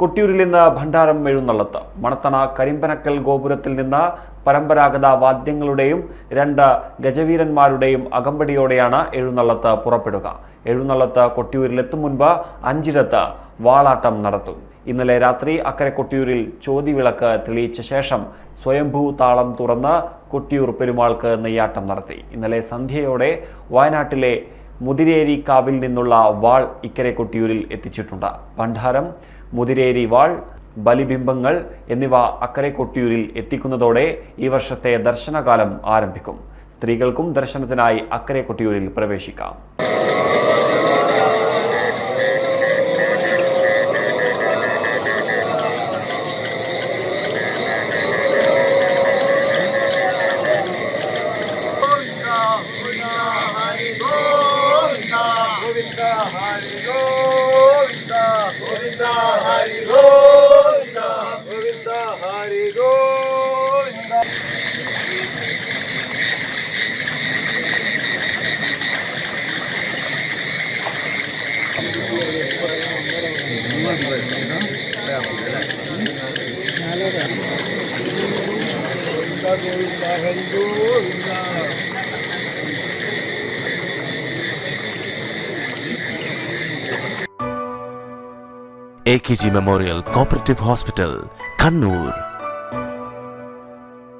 കൊട്ടിയൂരിൽ നിന്ന് ഭണ്ഡാരം എഴുന്നള്ളത്ത് മണത്തണ കരിമ്പനക്കൽ ഗോപുരത്തിൽ നിന്ന് പരമ്പരാഗത വാദ്യങ്ങളുടെയും രണ്ട് ഗജവീരന്മാരുടെയും അകമ്പടിയോടെയാണ് എഴുന്നള്ളത്ത് പുറപ്പെടുക. എഴുന്നള്ളത്ത് കൊട്ടിയൂരിലെത്തും മുൻപ് അഞ്ചിടത്ത് വാളാട്ടം നടത്തും. ഇന്നലെ രാത്രി അക്കരെ കൊട്ടിയൂരിൽ ചോതിവിളക്ക് തെളിയിച്ച ശേഷം സ്വയംഭൂ താളം തുറന്ന് കൊട്ടിയൂർ പെരുമാൾക്ക് നെയ്യാട്ടം നടത്തി. ഇന്നലെ സന്ധ്യയോടെ വയനാട്ടിലെ മുതിരേരി കാവിൽ നിന്നുള്ള വാൾ ഇക്കരെ കൊട്ടിയൂരിൽ എത്തിച്ചിട്ടുണ്ട്. ഭണ്ഡാരം മുതിരേരി വാൾ ബലിബിംബങ്ങൾ എന്നിവ അക്കരെ കൊട്ടിയൂരിൽ എത്തിക്കുന്നതോടെ ഈ വർഷത്തെ ദർശനകാലം ആരംഭിക്കും. സ്ത്രീകൾക്കും ദർശനത്തിനായി അക്കരെ കൊട്ടിയൂരിൽ പ്രവേശിക്കാം A K G memorial cooperative hospital Kannur